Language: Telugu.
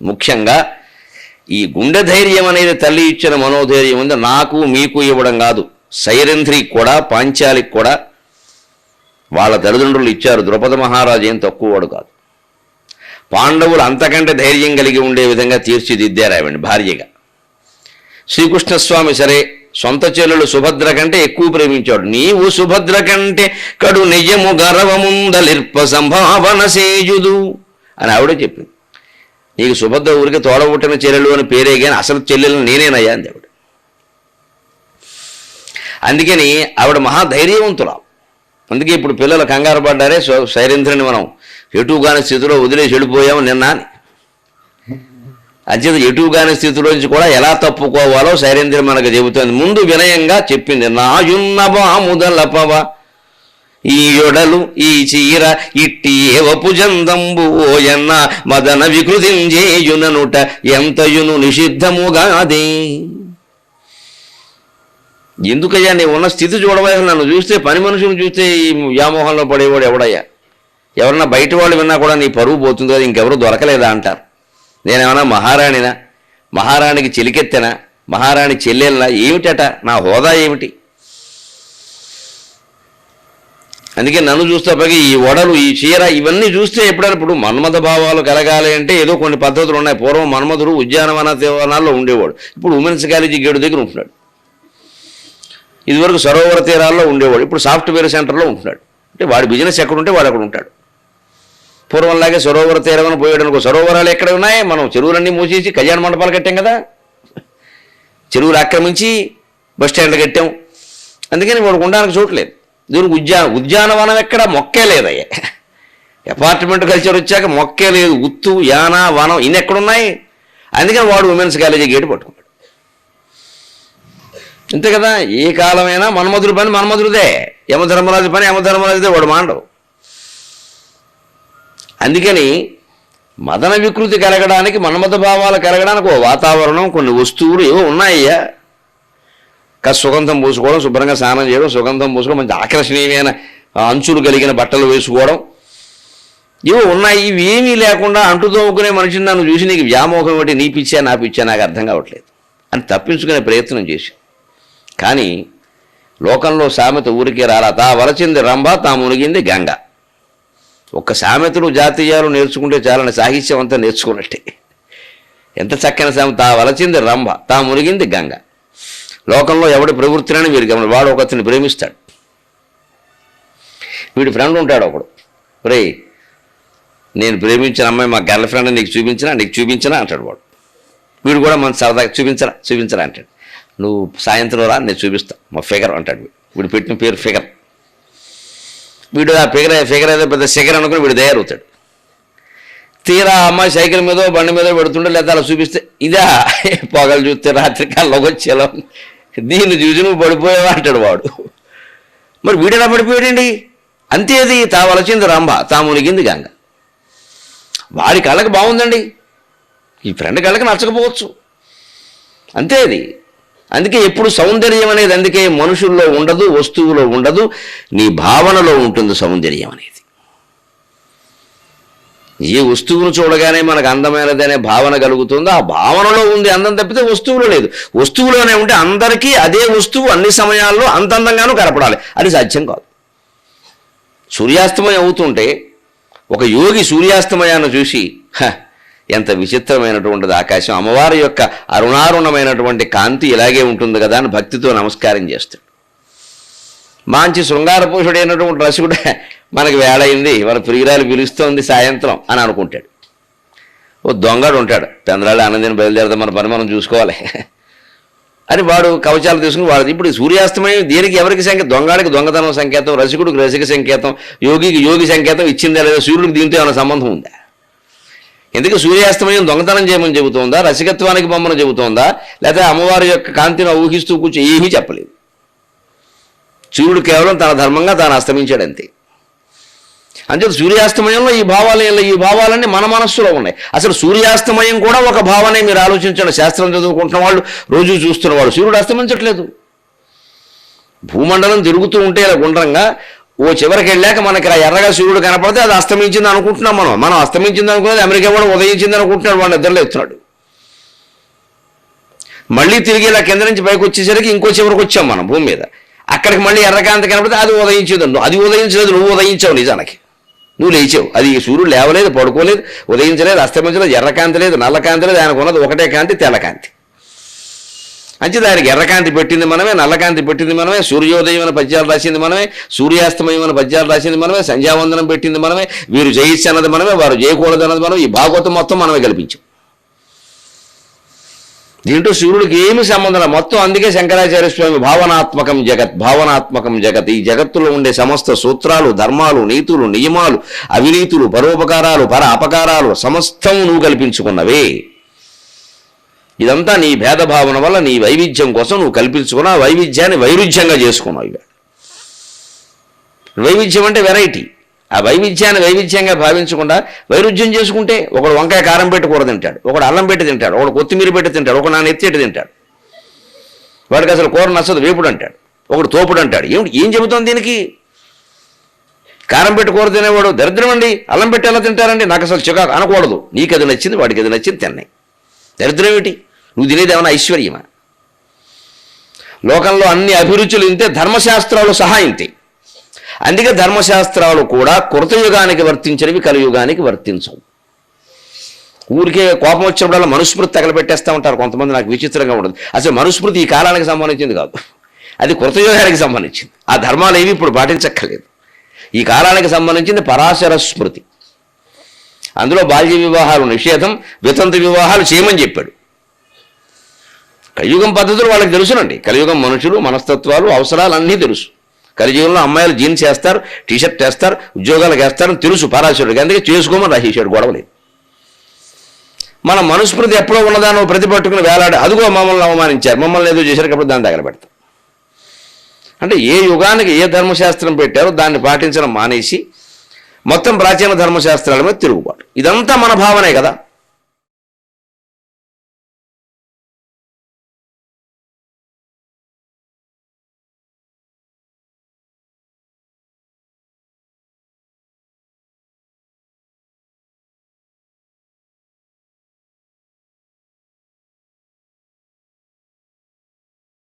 ముఖ్యంగా ఈ గుండె ధైర్యం అనేది తల్లి ఇచ్చిన మనోధైర్యం ఉంది నాకు మీకు ఇవ్వడం కాదు. సైరంధ్రికి కూడా పాంచాలికి కూడా వాళ్ళ తల్లిదండ్రులు ఇచ్చారు. ద్రౌపద మహారాజు ఏం తక్కువవాడు కాదు. పాండవులు అంతకంటే ధైర్యం కలిగి ఉండే విధంగా తీర్చిదిద్దారు ఆవిడ భార్యగా. శ్రీకృష్ణస్వామి సరే సొంత చెల్లెలు సుభద్ర కంటే ఎక్కువ ప్రేమించాడు నీవు సుభద్ర కంటే కడు నిజము గర్వముందలిర్ప సంభావన సేయుదు అని ఆవిడే చెప్పింది. నీకు సుభద్ర ఊరికి తోడబుట్టిన చెల్లెలు అని పేరే కానీ అసలు చెల్లెలు నేనేనయ్యా అంది ఆవిడ అందుకని ఆవిడ మహాధైర్యవంతురాలు. అందుకే ఇప్పుడు పిల్లలు కంగారు పడ్డారే సో- శైరేంద్రుని మనం ఎటుగాని స్థితిలో వదిలేసి వెళ్ళిపోయాము నిన్న అని. అంచేత ఎటుగాని స్థితిలో నుంచి కూడా ఎలా తప్పుకోవాలో శైరేంద్ర మనకు చెబుతుంది. ముందు వినయంగా చెప్పింది నాయున్న బాముదలపవ ఈ యొడలు ఈ చీర ఇట్టి ఏవపు జందంబు ఓయన్న మదన వికృతింజేయుననుట ఎంతయును నిషిద్ధముగాదే. ఎందుకయ్యా నీ ఉన్న స్థితి చూడవలసిన నన్ను చూస్తే పని మనుషులు చూస్తే ఈ వ్యామోహంలో పడేవాడు ఎవడయ్యా? ఎవరన్నా బయట వాళ్ళు విన్నా కూడా నీ పరువు పోతుంది కదా ఇంకెవరు దొరకలేదా అంటారు. నేనేమన్నా మహారాణినా? మహారాణికి చెలికెత్తెనా? మహారాణి చెల్లెల్లా? ఏమిటట? నా హోదా ఏమిటి? అందుకే నన్ను చూస్తే పైగా ఈ వడలు ఈ చీర ఇవన్నీ చూస్తే ఎప్పుడైనా ఇప్పుడు మన్మథ భావాలు కలగాలి అంటే ఏదో కొన్ని పద్ధతులు ఉన్నాయి. పూర్వం మన్మధుడు ఉద్యానవన దేవనాల్లో ఉండేవాడు. ఇప్పుడు ఉమెన్స్ కాలేజీ గేడు దగ్గర ఉంటున్నాడు. ఇదివరకు సరోవర తీరాల్లో ఉండేవాడు. ఇప్పుడు సాఫ్ట్వేర్ సెంటర్లో ఉంటున్నాడు. అంటే వాడి బిజినెస్ ఎక్కడుంటే వాడు అక్కడ ఉంటాడు. పూర్వంలాగే సరోవర తీరం పోయాడు సరోవరాలు ఎక్కడ ఉన్నాయి? మనం చెరువులన్నీ మూసేసి కళ్యాణ మండపాలు కట్టాం కదా. చెరువులు ఆక్రమించి బస్ స్టాండ్లు కట్టాం. అందుకని వాడు ఉండడానికి చూడలేదు దీనికి ఉద్యాన ఉద్యానవనం ఎక్కడ? మొక్కే లేదయ్యా. అపార్ట్మెంట్ కల్చర్ వచ్చాక మొక్కే లేదు. ఉత్తు యాన వనం ఇన్ని ఎక్కడున్నాయి? అందుకని వాడు ఉమెన్స్ కాలేజీ గేటు పట్టుకున్నాడు. అంతే కదా? ఏ కాలమైనా మన్మధుడి పని మన్మధుడిదే. యమధర్మరాజు పని యమధర్మరాజుదే. వాడు మాండవు. అందుకని మదన వికృతి కలగడానికి మన్మథ భావాలు కలగడానికి ఓ వాతావరణం కొన్ని వస్తువులు ఏవో ఉన్నాయ్యా. కాస్త సుగంధం పూసుకోవడం శుభ్రంగా స్నానం చేయడం సుగంధం పూసుకోవడం మంచి ఆకర్షణీయమైన అంచులు కలిగిన బట్టలు వేసుకోవడం. ఇవి ఉన్నాయి ఇవి ఏమీ లేకుండా అంటుతోముకునే మనిషిని నన్ను చూసి నీకు వ్యామోహం ఒకటి నీ పిచ్చా నా పిచ్చా నాకు అర్థం కావట్లేదు. అని తప్పించుకునే ప్రయత్నం చేసి కానీ లోకంలో సామెత ఊరికే రాలా తా వలచింది రంభ తా మునిగింది గంగ. ఒక్క సామెతలు జాతీయాలు నేర్చుకుంటే చాలని సాహిత్యం అంతా నేర్చుకున్నట్టే. ఎంత చక్కని సామెత తా వలచింది రంభ తా మునిగింది గంగ. లోకంలో ఎవడి ప్రవృత్తినని వీరికి గమని వాడు ఒకతని ప్రేమిస్తాడు. వీడి ఫ్రెండ్ ఉంటాడు ఒకడు. రే నేను ప్రేమించిన అమ్మాయి మా గర్ల్ ఫ్రెండ్ నీకు చూపించినా నీకు చూపించినా అంటాడు వాడు. వీడు కూడా మన సరదాగా చూపించరా చూపించరా అంటాడు. నువ్వు సాయంత్రం రా నేను చూపిస్తా మా ఫిగర్ అంటాడు వీడు. వీడు పెట్టిన పేరు ఫిగర్. వీడు ఆ ఫిగర్ ఫిగర్ ఏదో పెద్ద శిఖర్ అనుకుని వీడు తయారవుతాడు. తీరా అమ్మాయి సైకిల్ మీదో బండి మీదో పెడుతుండే లేదా అలా చూపిస్తే ఇదా పొగలు చూస్తే రాత్రి కల్లోకి వచ్చేలా దీన్ని చూసి నువ్వు పడిపోయావా అంటాడు వాడు. మరి వీడెలా పడిపోయాడండి? అంతేది తా వలచింది రంభ తా మునిగింది గంగ. వాడి కళ్ళకి బాగుందండి. ఈ ఫ్రెండ్ కళ్ళకి నచ్చకపోవచ్చు. అంతే అది. అందుకే ఎప్పుడు సౌందర్యం అనేది అందుకే మనుషుల్లో ఉండదు వస్తువులో ఉండదు నీ భావనలో ఉంటుంది సౌందర్యం అనేది. ఏ వస్తువును చూడగానే మనకు అందమైనది అనే భావన కలుగుతుందో. ఆ భావనలో ఉంది అందం తప్పితే వస్తువులో లేదు. వస్తువులోనే ఉంటే అందరికీ అదే వస్తువు అన్ని సమయాల్లో అంత అందంగానూ కనపడాలి. అది సాధ్యం కాదు. సూర్యాస్తమయం అవుతుంటే ఒక యోగి సూర్యాస్తమయాన్ని చూసి ఎంత విచిత్రమైనటువంటిది ఆకాశం. అమ్మవారి యొక్క అరుణారుణమైనటువంటి కాంతి ఇలాగే ఉంటుంది కదా అని భక్తితో నమస్కారం చేస్తాడు. మంచి శృంగారపురుషుడైనటువంటి రసికుడు మనకి వేళయింది మన ప్రియురాలు పిలుస్తోంది సాయంత్రం అని అనుకుంటాడు. ఓ దొంగడు ఉంటాడు. చంద్రాలు ఆనందిని బయలుదేరదాం మన పని మనం చూసుకోవాలి. అని వాడు కవచాలు తీసుకుని వాడు ఇప్పుడు సూర్యాస్తమయం దేనికి ఎవరికి సంకేతం దొంగడికి దొంగతనం సంకేతం రసికుడికి రసిక సంకేతం యోగికి యోగి సంకేతం ఇచ్చిందా లేదా సూర్యుడికి దీంతో ఏమైనా సంబంధం ఉందా? ఎందుకు సూర్యాస్తమయం దొంగతనం చేయమని చెబుతోందా? రసికత్వానికి బొమ్మను చెబుతోందా? లేకపోతే అమ్మవారి యొక్క కాంతిని ఊహిస్తూ కూర్చో ఏమీ చెప్పలేదు. సూర్యుడు కేవలం తన ధర్మంగా తాను అస్తమించాడు అంతే సూర్యాస్తమయంలో ఈ భావాలు ఈ భావాలన్నీ మన మనస్సులో ఉన్నాయి. అసలు సూర్యాస్తమయం కూడా ఒక భావనే మీరు ఆలోచించండి. శాస్త్రం చదువుకుంటున్న వాళ్ళు రోజు చూస్తున్న వాళ్ళు. సూర్యుడు అస్తమించట్లేదు. భూమండలం తిరుగుతూ ఉంటే ఇలా గుండ్రంగా ఓ చివరికి వెళ్ళాక మనకి ఆ ఎర్రగా సూర్యుడు కనపడితే అది అస్తమించింది అనుకుంటున్నాం మనం. మనం అస్తమించింది అనుకున్నది అమెరికా కూడా ఉదయించింది అనుకుంటున్నాడు. వాడు నిద్రలో ఎత్తున్నాడు. మళ్ళీ తిరిగి ఇలా కింద నుంచి పైకి వచ్చేసరికి ఇంకో చివరికి వచ్చాం మనం భూమి మీద. అక్కడికి మళ్ళీ ఎర్రకాంతి కనపడితే అది ఉదయించింది. అది ఉదయించలేదు నువ్వు ఉదయించావు నిజానికి. నువ్వు లేచావు. అది సూర్యుడు లేవలేదు పడుకోలేదు ఉదయించలేదు అస్తమించలేదు ఎర్రకాంతి లేదు నల్లకాంతి లేదు ఆయనకు ఉన్నది ఒకటే కాంతి తెల్లకాంతి. అంటే దానికి ఎర్రకాంతి పెట్టింది మనమే నల్లకాంతి పెట్టింది మనమే సూర్యోదయం అని పద్యాలు రాసింది మనమే సూర్యాస్తమయం అని పద్యాలు రాసింది మనమే సంధ్యావందనం పెట్టింది మనమే వీరు జయించి అన్నది మనమే వారు చేయకూడదు అన్నది మనం ఈ భాగవతం మొత్తం మనమే కల్పించాం. దీంట్లో సూర్యుడికి ఏమి సంబంధం మొత్తం అందుకే శంకరాచార్య స్వామి భావనాత్మకం జగత్ భావనాత్మకం జగత్. ఈ జగత్తులో ఉండే సమస్త సూత్రాలు ధర్మాలు నీతులు నియమాలు అవినీతులు పరోపకారాలు పర అపకారాలు సమస్తం నువ్వు కల్పించుకున్నవే. ఇదంతా నీ భేదభావన వల్ల నీ వైవిధ్యం కోసం నువ్వు కల్పించుకున్న వైవిధ్యాన్ని వైరుధ్యంగా చేసుకున్నావు ఇక. వైవిధ్యం అంటే వెరైటీ. ఆ వైవిధ్యాన్ని వైవిధ్యంగా భావించకుండా వైరుధ్యం చేసుకుంటే ఒకడు వంకాయ కారం పెట్టి కూర తింటాడు ఒకడు అల్లం పెట్టి తింటాడు ఒకడు కొత్తిమీర పెట్టి తింటాడు ఒకడు నాన్న ఎత్తిటి తింటాడు. వాడికి అసలు కూర నచ్చదు వేపుడు అంటాడు ఒకడు తోపుడు అంటాడు. ఏమిటి ఏం చెబుతోంది దీనికి? కారం పెట్టి కూర తినేవాడు దరిద్రం అండి అల్లం పెట్టి ఎలా తింటారండి? నాకు అసలు చికాకు అనకూడదు. నీకు అది నచ్చింది వాడికి అది నచ్చింది తిన్నాయి దరిద్రం ఏమిటి? నువ్వు తినేది ఏమైనా ఐశ్వర్యమా? లోకంలో అన్ని అభిరుచులు ఇంతే ధర్మశాస్త్రాలు సహా ఇంతే. అందుకే ధర్మశాస్త్రాలు కూడా కృతయుగానికి వర్తించినవి కలియుగానికి వర్తించవు. ఊరికే కోపం వచ్చినప్పుడల్లా మనుస్మృతి తగలబెట్టేస్తూ ఉంటారు. కొంతమంది నాకు విచిత్రంగా ఉండదు అసలు మనుస్మృతి ఈ కాలానికి సంబంధించింది కాదు. అది కృతయుగానికి సంబంధించింది. ఆ ధర్మాలు ఏవి ఇప్పుడు పాటించక్కర్లేదు. ఈ కాలానికి సంబంధించింది పరాశర స్మృతి. అందులో బాల్య వివాహాలు నిషేధం వితంతు వివాహాలు చేయమని చెప్పాడు. కలియుగం పద్ధతులు వాళ్ళకి తెలుసునండి. కలియుగం మనుషులు మనస్తత్వాలు అవసరాలు అన్నీ తెలుసు. కలిజీవంలో అమ్మాయిలు జీన్స్ వేస్తారు టీషర్ట్ వేస్తారు ఉద్యోగాలకు వేస్తారని తెలుసు పరాశరుడికి అందుకే చేసుకోమని రాసేసాడు గొడవలేదు మన మనుస్మృతి ఎప్పుడో ఉన్నదానో ప్రతిపట్టుకుని వేలాడు అదిగో మమ్మల్ని అవమానించారు. మమ్మల్ని ఏదో చేశారు కాబట్టి దాన్ని దగ్గర పెడతాం అంటే ఏ యుగానికి ఏ ధర్మశాస్త్రం పెట్టారో దాన్ని పాటించడం మానేసి మొత్తం ప్రాచీన ధర్మశాస్త్రాల మీద తిరుగుబాటు. ఇదంతా మన భావనే కదా.